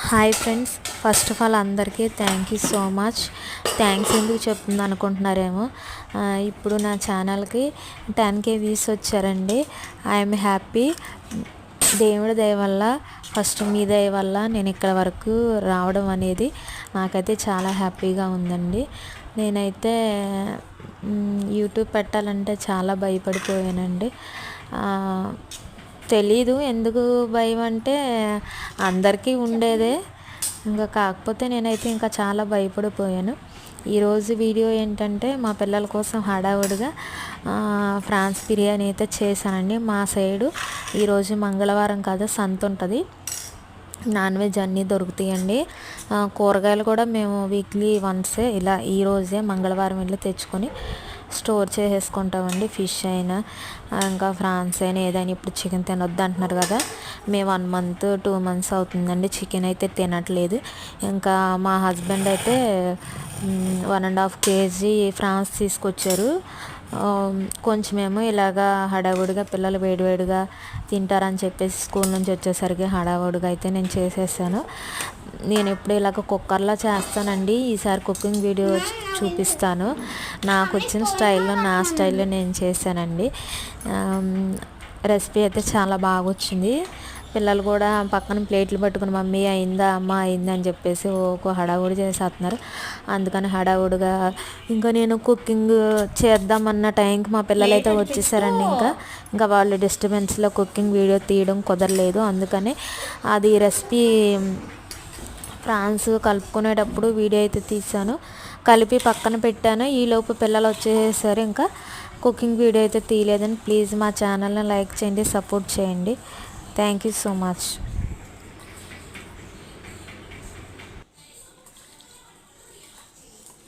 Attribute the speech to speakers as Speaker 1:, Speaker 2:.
Speaker 1: Hi friends. First of all అందరికీ thank you so much thanks ఎందుకు చెప్తుంది అనుకుంటున్నారేమో. ఇప్పుడు నా ఛానల్కి టెన్ కే వ్యూస్ వచ్చారండి. ఐఎమ్ హ్యాపీ దేవుడి దయ వల్ల ఫస్ట్ మీ దయ వల్ల నేను ఇక్కడ వరకు రావడం అనేది నాకైతే చాలా హ్యాపీగా ఉందండి. నేనైతే యూట్యూబ్ పెట్టాలంటే చాలా భయపడిపోయానండి. తెలీదు. ఎందుకు భయం అంటే అందరికీ ఉండేదే. ఇంకా కాకపోతే నేనైతే ఇంకా చాలా భయపడిపోయాను. ఈరోజు వీడియో ఏంటంటే మా పిల్లల కోసం హడావుడిగా ఫ్రాన్స్ బిర్యానీ అయితే చేశానండి. మా సైడు ఈరోజు మంగళవారం కాదు సంత ఉంటుంది. నాన్ వెజ్ అన్నీ దొరుకుతాయండి. కూరగాయలు కూడా మేము వీక్లీ వన్సే ఇలా ఈ రోజే మంగళవారం వెళ్ళి తెచ్చుకొని స్టోర్ చేసేసుకుంటామండి ఫిష్ అయినా ఇంకా ఫ్రాన్స్ అయినా ఏదైనా ఇప్పుడు చికెన్ తినొద్దు అంటున్నారు కదా మేము వన్ మంత్ టూ మంత్స్ అవుతుందండి చికెన్ అయితే తినట్లేదు. ఇంకా మా హస్బెండ్ అయితే one and half KG prawns తీసుకొచ్చారు. కొంచెమేమో ఇలాగా హడావుడిగా పిల్లలు వేడివేడిగా తింటారని చెప్పేసి స్కూల్ నుంచి వచ్చేసరికి హడావుడిగా అయితే నేను చేసేసాను. నేను ఎప్పుడు ఇలాగ కుక్కర్లో చేస్తానండి. ఈసారి కుకింగ్ వీడియో చూపిస్తాను. నాకు వచ్చిన స్టైల్లో నా స్టైల్లో నేను చేశానండి. రెసిపీ అయితే చాలా బాగా వచ్చింది పిల్లలు కూడా పక్కన ప్లేట్లు పట్టుకుని మమ్మీ అయిందా? అమ్మ అయిందా? అని చెప్పేసి ఒక హడావుడి చేసేస్తున్నారు అందుకని హడావుడిగా ఇంకా నేను కుకింగ్ చేద్దామన్న టైంకి మా పిల్లలు అయితే వచ్చేసారండి ఇంకా. ఇంకా వాళ్ళు డిస్టర్బెన్స్లో కుకింగ్ వీడియో తీయడం కుదరలేదు. అందుకని అది రెసిపీ ఫ్రాన్స్ కలుపుకునేటప్పుడు వీడియో అయితే తీసాను కలిపి పక్కన పెట్టాను. ఈలోపు పిల్లలు వచ్చేసారు ఇంకా. కుకింగ్ వీడియో అయితే తీయలేదని ప్లీజ్ మా ఛానల్ని లైక్ చేయండి సపోర్ట్ చేయండి. Thank you so much